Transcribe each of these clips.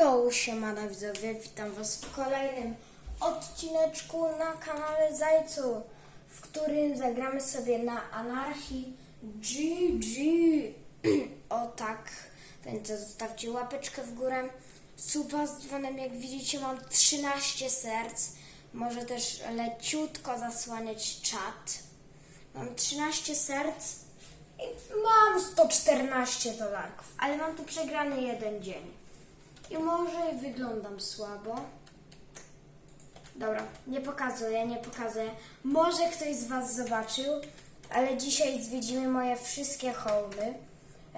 Yo, siemana widzowie, witam was w kolejnym odcineczku na kanale Zajcu, w którym zagramy sobie na anarchii GG. o tak, więc zostawcie łapeczkę w górę, suba z dzwonem, jak widzicie mam 13 serc, może też leciutko zasłaniać czat. Mam 13 serc i mam 114 dolarków, ale mam tu przegrany jeden dzień. I może wyglądam słabo. Dobra, nie pokazuję, nie pokazuję. Może ktoś z Was zobaczył, ale dzisiaj zwiedzimy moje wszystkie hołdy.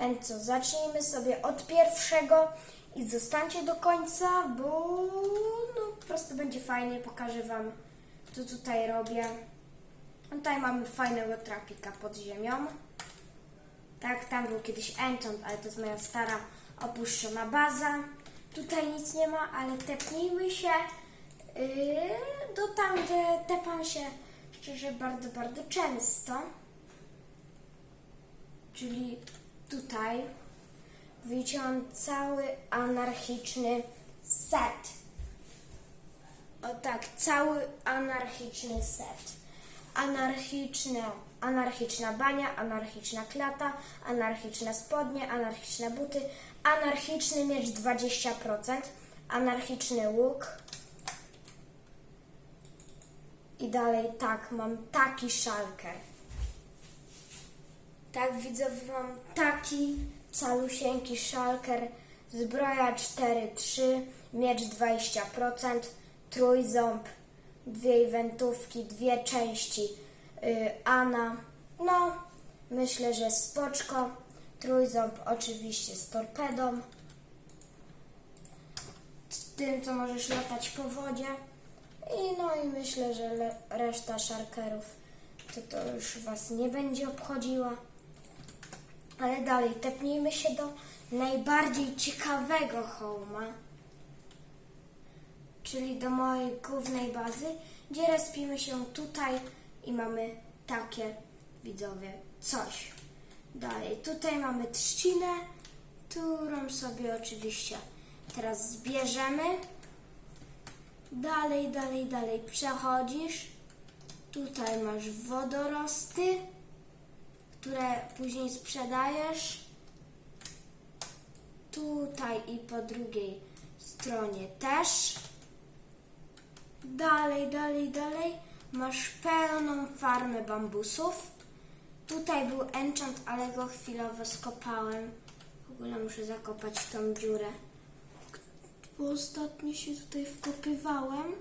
Więc co, zacznijmy sobie od pierwszego i zostańcie do końca, bo no, po prostu będzie fajnie. Pokażę Wam, co tutaj robię. Tutaj mamy fajnego trapika pod ziemią. Tak, tam był kiedyś enchant, ale to jest moja stara opuszczona baza. Tutaj nic nie ma, ale tepnijmy się yy, do tam, gdzie tepam się szczerze bardzo, bardzo często. Czyli tutaj mam cały anarchiczny set. O tak, cały anarchiczny set. Anarchiczne, anarchiczna bania, anarchiczna klata, anarchiczne spodnie, anarchiczne buty, anarchiczny miecz 20%, anarchiczny łuk. I dalej tak, mam taki szalker. Tak, widzowie, mam taki calusieńki szalker, zbroja 4-3, miecz 20%, trójząb, dwie eventówki, dwie części yy, Ana. No, myślę, że spoczko. Trójząb oczywiście z torpedą. Z tym, co możesz latać po wodzie. I no i myślę, że reszta szarkerów to, to już Was nie będzie obchodziła. Ale dalej, tepnijmy się do najbardziej ciekawego hołma, czyli do mojej głównej bazy, gdzie respimy się tutaj i mamy takie, widzowie, coś. Dalej, tutaj mamy trzcinę, którą sobie oczywiście teraz zbierzemy. Dalej, dalej, dalej przechodzisz. Tutaj masz wodorosty, które później sprzedajesz. Tutaj i po drugiej stronie też. Dalej, dalej, dalej masz pełną farmę bambusów. Tutaj był enchant, ale go chwilowo skopałem. W ogóle muszę zakopać tą dziurę. Bo ostatnio się tutaj wkopywałem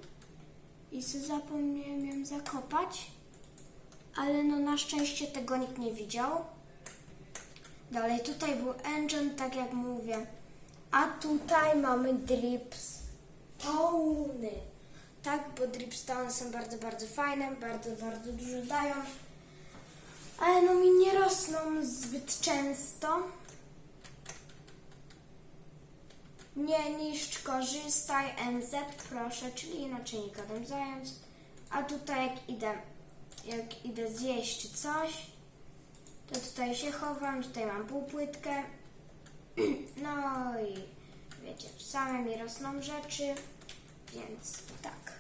i zapomniałem ją zakopać. Ale no na szczęście tego nikt nie widział. Dalej, tutaj był enchant, tak jak mówię. A tutaj mamy dripstone. Tak, bo dripstone są bardzo, bardzo fajne, bardzo, bardzo dużo dają. Ale no mi nie rosną zbyt często. Nie niszcz, korzystaj, NZ proszę, czyli inaczej nie gadam zając. A tutaj jak idę, jak idę zjeść coś, to tutaj się chowam, tutaj mam półpłytkę. No i wiecie, same mi rosną rzeczy, więc tak.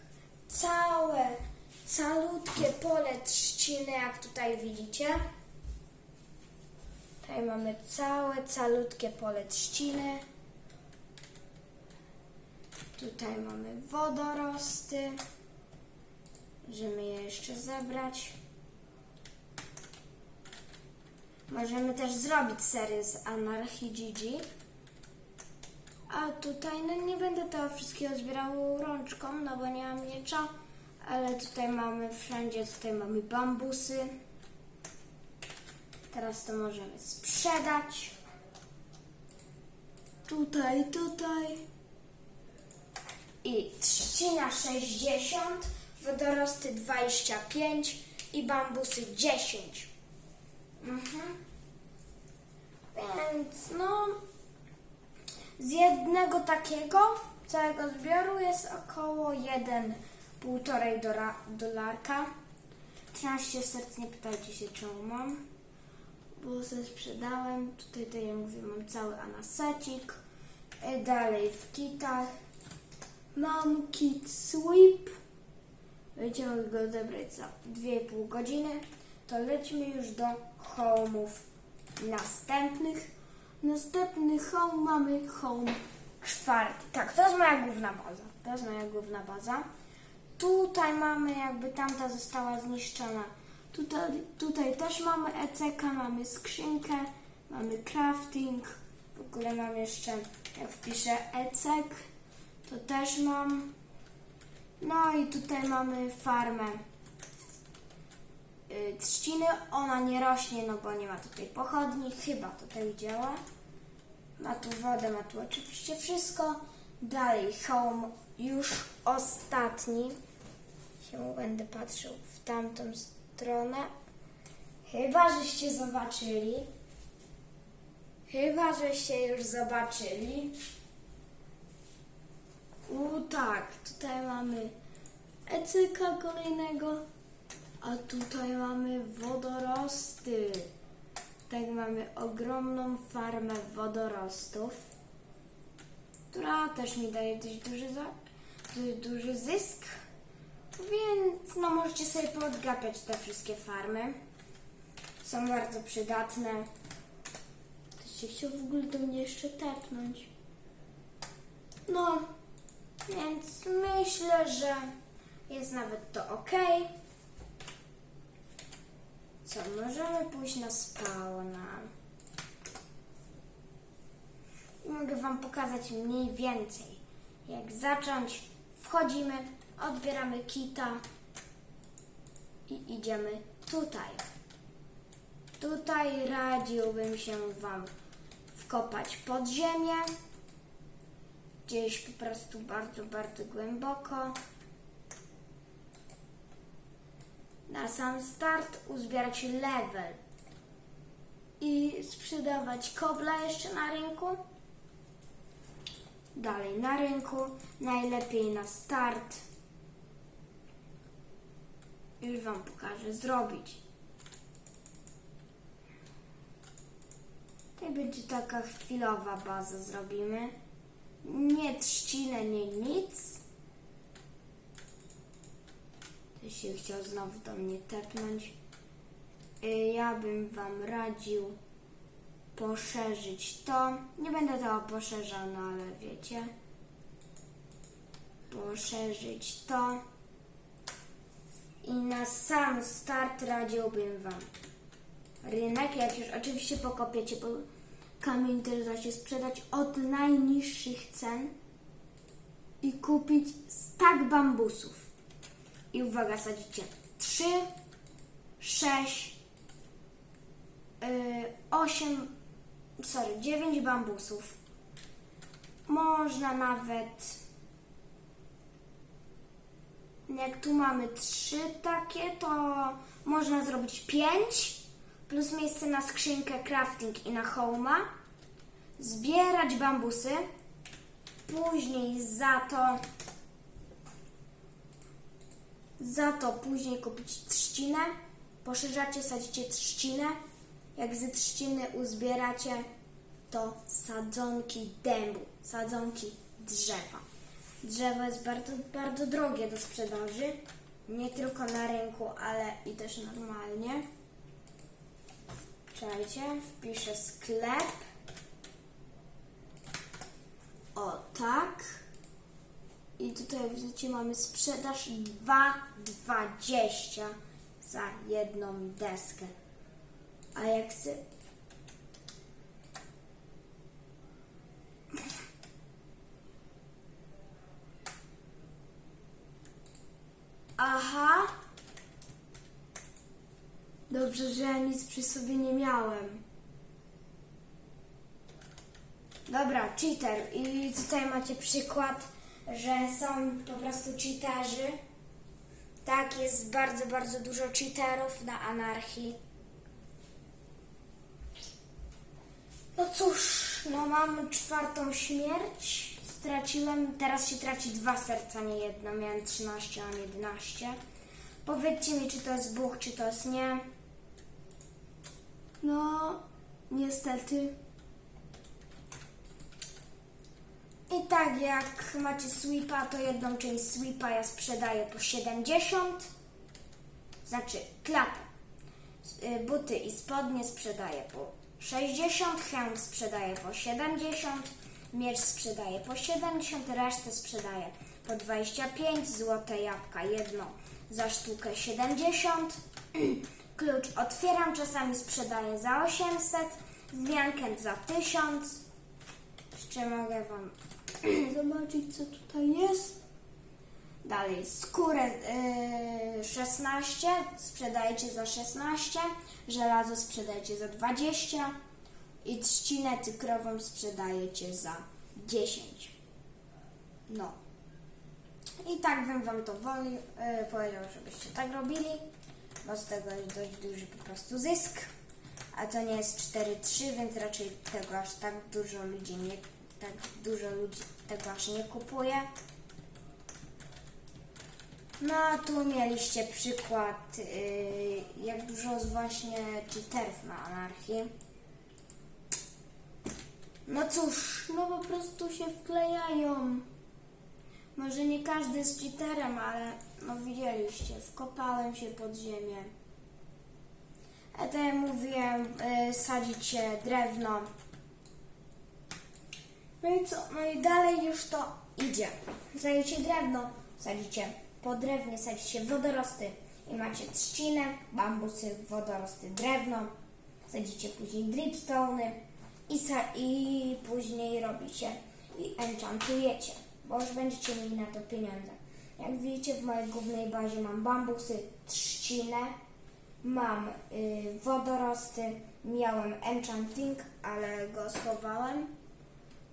Całe, calutkie pole trzciny, jak tutaj widzicie. Tutaj mamy całe, calutkie pole trzciny. Tutaj mamy wodorosty. Możemy je jeszcze zebrać. Możemy też zrobić serię z Anarchii GG. A tutaj, no nie będę tego wszystkiego zbierał rączką, no bo nie mam miecza. Ale tutaj mamy wszędzie, tutaj mamy bambusy. Teraz to możemy sprzedać. Tutaj, tutaj. I trzcina 60, wodorosty 25 i bambusy 10. Mhm. Więc no, z jednego takiego całego zbioru jest około 1,5 dora- dolarka. 13 serc, nie pytajcie się czemu mam, bo sobie sprzedałem. Tutaj, tak jak mówię, mam cały anasecik. E, Dalej w kitach mam kit sweep. Będziemy go odebrać za 2,5 godziny. To lećmy już do home'ów następnych. Następny home mamy home czwarty. Tak, to jest moja główna baza. To jest moja główna baza. Tutaj mamy jakby tamta została zniszczona. Tutaj, tutaj też mamy ECK, mamy skrzynkę, mamy crafting. W ogóle mam jeszcze, jak wpiszę ECK, to też mam. No i tutaj mamy farmę y, trzciny. Ona nie rośnie, no bo nie ma tutaj pochodni. Chyba tutaj działa. Ma tu wodę, ma tu oczywiście wszystko. Dalej, home już ostatni. Się będę patrzył w tamtą stronę. Chyba, żeście zobaczyli. Chyba, żeście już zobaczyli. U tak, tutaj mamy ecyka kolejnego, a tutaj mamy wodorosty. Tak mamy ogromną farmę wodorostów, która też mi daje dość duży, dość duży zysk. Więc no możecie sobie podgapiać te wszystkie farmy. Są bardzo przydatne. Ktoś się chciał w ogóle do mnie jeszcze tepnąć. No, więc myślę, że jest nawet to ok. Co, możemy pójść na spawna. I mogę Wam pokazać mniej więcej, jak zacząć. Wchodzimy, odbieramy kita i idziemy tutaj. Tutaj radziłbym się Wam wkopać pod ziemię gdzieś po prostu bardzo, bardzo głęboko. Na sam start uzbierać level i sprzedawać kobla jeszcze na rynku. Dalej na rynku, najlepiej na start. Już Wam pokażę zrobić. To będzie taka chwilowa baza zrobimy. Nie trzcinę, nie nic. Ktoś się chciał znowu do mnie tepnąć. Y, Ja bym Wam radził poszerzyć to. Nie będę tego poszerzał, no ale wiecie. Poszerzyć to. I na sam start radziłbym Wam rynek. Jak już oczywiście pokopiecie, bo kamień też da się sprzedać od najniższych cen i kupić stak bambusów. I uwaga, sadzicie 3, 6, 8, y, sorry, 9 bambusów. Można nawet, jak tu mamy 3 takie, to można zrobić 5 plus miejsce na skrzynkę crafting i na homa. Zbierać bambusy. Później za to za to później kupić trzcinę. Poszerzacie, sadzicie trzcinę. Jak ze trzciny uzbieracie, to sadzonki dębu, sadzonki drzewa. Drzewo jest bardzo, bardzo drogie do sprzedaży. Nie tylko na rynku, ale i też normalnie. Czekajcie, wpiszę sklep. O tak. I tutaj widzicie mamy sprzedaż 2,20 za jedną deskę. A jak chcę... Dobrze, że ja nic przy sobie nie miałem. Dobra, cheater. I tutaj macie przykład, że są po prostu cheaterzy. Tak, jest bardzo, bardzo dużo cheaterów na anarchii. No cóż, no mam czwartą śmierć. Straciłem, teraz się traci dwa serca, nie jedno. Miałem 13, mam 11. Powiedzcie mi, czy to jest Bóg, czy to jest nie. No, niestety. I tak jak macie sweepa, to jedną część sweepa ja sprzedaję po 70. Znaczy klapę. Y, Buty i spodnie sprzedaję po 60, hełm sprzedaję po 70, miecz sprzedaję po 70, resztę sprzedaję po 25, złote jabłka jedno za sztukę 70, klucz otwieram, czasami sprzedaję za 800, zmiankę za 1000, jeszcze mogę Wam zobaczyć co tutaj jest. Dalej, skórę yy, 16 sprzedajecie za 16, żelazo sprzedajecie za 20 i trzcinę cykrową sprzedajecie za 10. No. I tak bym wam to woli, yy, powiedział, żebyście tak robili, bo z tego jest dość duży po prostu zysk. A to nie jest 4-3, więc raczej tego aż tak dużo ludzi nie, tak dużo ludzi tego aż nie kupuje. No a tu mieliście przykład, yy, jak dużo z właśnie cheaterów na anarchii. No cóż, no po prostu się wklejają. Może nie każdy jest cheaterem, ale no widzieliście, wkopałem się pod ziemię. A to ja mówiłem, yy, sadzicie drewno. No i co? No i dalej już to idzie. Sadzicie drewno, sadzicie po drewnie, sadzicie wodorosty i macie trzcinę, bambusy, wodorosty, drewno. Sadzicie później dripstone i, i później robicie i enchantujecie, bo już będziecie mieli na to pieniądze. Jak widzicie w mojej głównej bazie mam bambusy, trzcinę, mam y, wodorosty, miałem enchanting, ale go schowałem.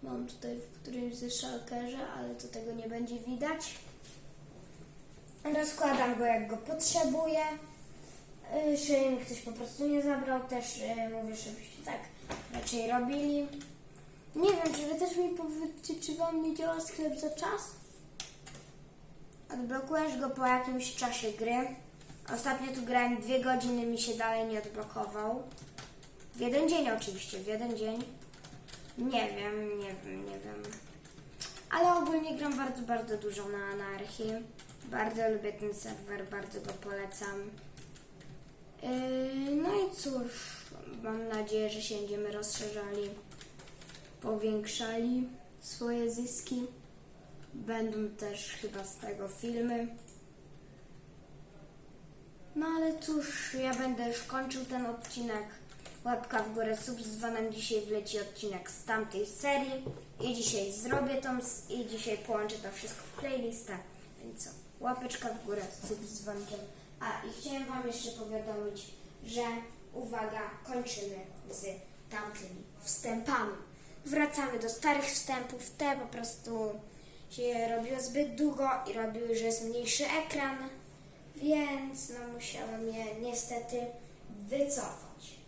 Mam tutaj w którymś ze szalkerze, ale to tego nie będzie widać. Rozkładam go jak go potrzebuję. Y, mi ktoś po prostu nie zabrał, też y, mówię, żebyście tak raczej robili. Nie wiem, czy wy też mi powiedzcie, czy wam nie działa sklep za czas? Odblokujesz go po jakimś czasie gry. Ostatnio tu grałem dwie godziny, mi się dalej nie odblokował. W jeden dzień oczywiście, w jeden dzień. Nie wiem, nie wiem, nie wiem. Ale ogólnie gram bardzo, bardzo dużo na anarchii. Bardzo lubię ten serwer, bardzo go polecam. Yy, no i cóż, mam nadzieję, że się będziemy rozszerzali, powiększali swoje zyski. Będą też chyba z tego filmy. No ale cóż, ja będę już kończył ten odcinek. Łapka w górę, sub z dzwonem. Dzisiaj wleci odcinek z tamtej serii. I dzisiaj zrobię s- i dzisiaj połączę to wszystko w playlistę. Więc co, łapeczka w górę, sub z. A i chciałem Wam jeszcze powiadomić, że uwaga, kończymy z tamtymi wstępami. Wracamy do starych wstępów. Te po prostu się robiło zbyt długo i robiły, że jest mniejszy ekran więc no musiałem je niestety wycofać.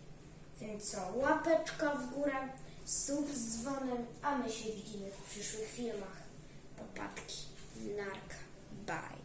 Więc co, łapeczka w górę, sub z dzwonem, a my się widzimy w przyszłych filmach. Popadki, narka, bye.